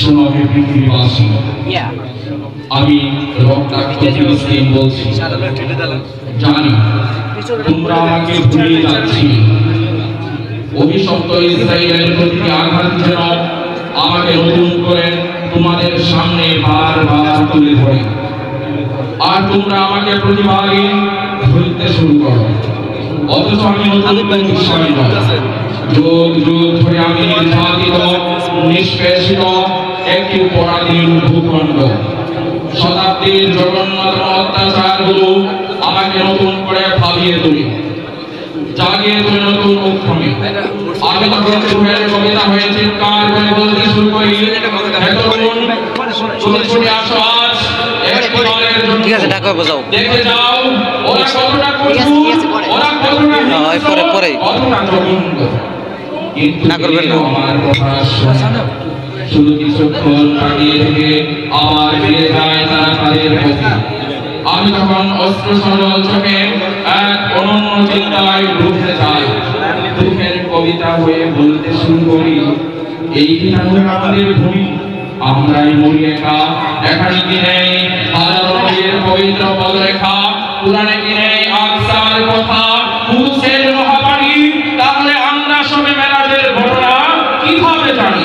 শোনো হে পৃথিবীবাসী. আমি রক্তাক্ত ফিলিস্তিন বলছি। জানি তোমরা আমাকে ভুলে যাচ্ছি। অভিশপ্ত ইসরায়েলের প্রতিটি আঘাত যেন আমাকে নতুন করে তোমাদের সামনে বারবার তুলে ধরে। আর তোমরা আমাকে প্রতিবারই ধরতে শুরু করো। অথচ আমি নতুন বিষয় নয়। যুগ যুগ ধরে আমি নির্যাতিত নিষ্পেষিত একটি পরাধীন ভূখণ্ড শতাব্দীর জগন্নাথ অত্যাচারগুলো আমাকে নতুন করে ভাবিয়ে তোলে জাগিয়ে তোলে নতুন মুখ্যমে আমি তখন সুরের কবিতা হয়ে চিৎকার করে বলতে শুরু করি হে তুমি ছুটে আসো আজ একটি দলের জন্য। ঠিক আছে, ঢাকা বোঝাও। দেখে যাও ওরা কতটা পরে। ওরা কতটা হয় পরে, পরে। কতটা জঘন্য। কিন্তু না করবেন না। শুধু থেকে আবার ফিরে যায় তারা তাদের পথে আমি তখন অস্ত্র সরল চোখে এক অনন্য চিন্তায় ডুবতে যাই দুঃখের কবিতা হয়ে বলতে শুরু করি, এই আমাদের ভূমি? আমরাই মরি একা এখানে কি নেই? হাজারো পবিত্র পদরেখা, পুরাণে কি নেই? আকসার কথা পুরুষের মহাবাণী তাহলে আমরা সবে মেলাদের ঘটনা কীভাবে জানি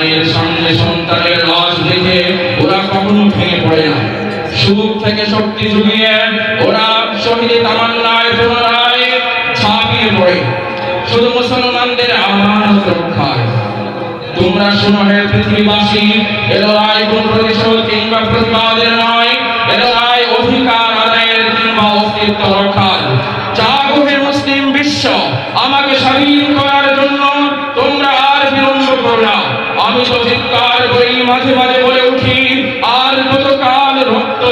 মায়ের সামনে সন্তানের লাশ দেখে ওরা কখনো ভেঙে পড়ে না। সুখ থেকে শক্তি জুগিয়ে ওরা শহীদ তামান্নায় পুনরায় ঝাঁপিয়ে পড়ে। শুধু মুসলমানদের আমানত রক্ষায় তোমরা শোনো হে পৃথিবীবাসী, এ কোন প্রতিশোধ কিংবা প্রতিবাদের নয়, এ অধিকার আদায়ের কিংবা অস্তিত্ব রক্ষার। জাগো হে মুসলিম বিশ্ব, আমাকে স্বাধীন করার জন্য তোমরা আর বিলম্ব করো না আমি তো চিৎকার করি মাঝে মাঝে বলে উঠি আর কতকাল